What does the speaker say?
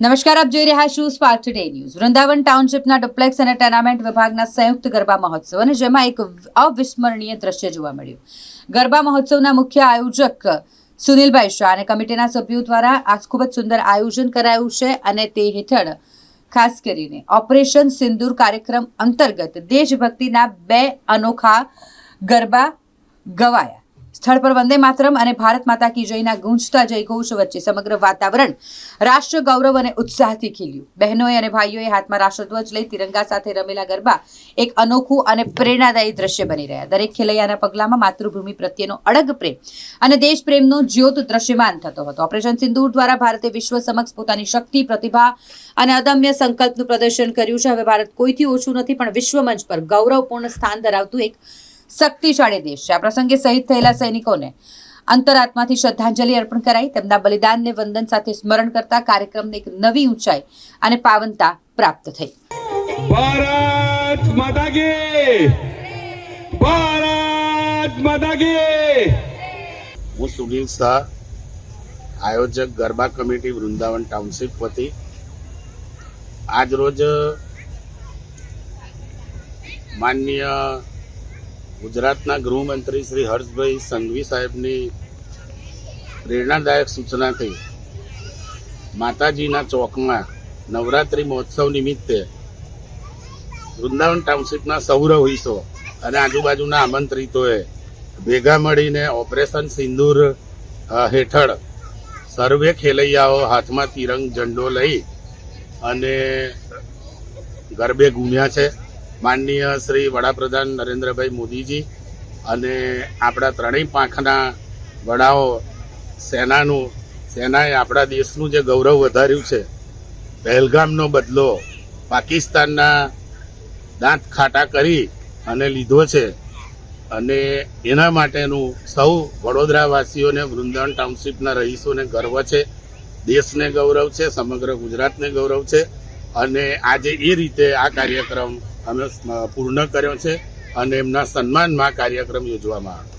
નમસ્કાર, આપ જોઈ રહ્યા છો સ્પાર્ક ટુડે ન્યૂઝ. વૃંદાવન ટાઉનશીપના ડુપ્લેક્સ અને ટેનામેન્ટ વિભાગના સંયુક્ત ગરબા મહોત્સવ અને જેમાં એક અવિસ્મરણીય દ્રશ્ય જોવા મળ્યું. ગરબા મહોત્સવના મુખ્ય આયોજક સુનિલભાઈ શાહ અને કમિટીના સભ્યો દ્વારા આ ખૂબ જ સુંદર આયોજન કરાયું છે અને તે હેઠળ ખાસ કરીને ઓપરેશન સિંદૂર કાર્યક્રમ અંતર્ગત દેશભક્તિના બે અનોખા ગરબા ગવાયા. સ્થળ પર વંદે માતરમ અને ભારત માતા કી જયના ગુંજતા જયઘોષ વચ્ચે સમગ્ર વાતાવરણ રાષ્ટ્ર ગૌરવ અને ઉત્સાહથી ખીલ્યું. બહેનોએ અને ભાઈઓએ હાથમાં રાષ્ટ્રધ્વજ લઈ તિરંગા સાથે રમેલા ગરબા એક અનોખું અને પ્રેરણાદાયી દ્રશ્ય બની રહ્યા. દરેક ખેલૈયાના પગલામાં માતૃભૂમિ પ્રત્યેનો અડગ પ્રેમ અને દેશ પ્રેમનો જ્યોત દ્રશ્યમાન થતો હતો. ઓપરેશન સિંદૂર દ્વારા ભારતે વિશ્વ સમક્ષ પોતાની શક્તિ, પ્રતિભા અને અદમ્ય સંકલ્પનું પ્રદર્શન કર્યું છે. હવે ભારત કોઈથી ઓછું નથી, પણ વિશ્વ મંચ પર ગૌરવપૂર્ણ સ્થાન ધરાવતું એક શક્તિશાળી દેશ છે. આ પ્રસંગે શહીદ થયેલા સૈનિકોને અંતરાત્માથી શ્રદ્ધાંજલિ અર્પણ કરાઈ. તેમના બલિદાનને વંદન સાથે સ્મરણ કરતા કાર્યક્રમને એક નવી ઊંચાઈ અને પાવનતા પ્રાપ્ત થઈ. ભારત માતા કી ભારત માતા કી હું સુનિલ શાહ આયોજક ગરબા કમિટી વૃંદાવન ટાઉનશીપ વતી. આજરોજ માન્ય ગુજરાતના ગૃહમંત્રી શ્રી હર્ષભાઈ સંઘવી સાહેબની પ્રેરણાદાયક સૂચનાથી માતાજીના ચોકમાં નવરાત્રિ મહોત્સવ નિમિત્તે વૃંદાવન ટાઉનશીપના સૌર રહીશો અને આજુબાજુના આમંત્રિતોએ ભેગા મળીને ઓપરેશન સિંદૂર હેઠળ સર્વે ખેલૈયાઓ હાથમાં તિરંગ ઝંડો લઈ અને ગરબે ઘૂમ્યા છે. માનનીય શ્રી વડાપ્રધાન નરેન્દ્રભાઈ મોદીજી અને આપણા ત્રણેય પાંખના વડાઓ સેનાનું, સેનાએ આપણા દેશનું જે ગૌરવ વધાર્યું છે, પહેલગામનો બદલો પાકિસ્તાનના દાંત ખાટા કરી અને લીધો છે અને એના માટેનું સૌ વડોદરાવાસીઓને, વૃંદાવન ટાઉનશીપના રહીશોને ગર્વ છે, દેશને ગૌરવ છે, સમગ્ર ગુજરાતને ગૌરવ છે અને આજે એ રીતે આ કાર્યક્રમ અમે પૂર્ણ કર્યો છે અને એમના સન્માનમાં કાર્યક્રમ યોજવામાં આવ્યો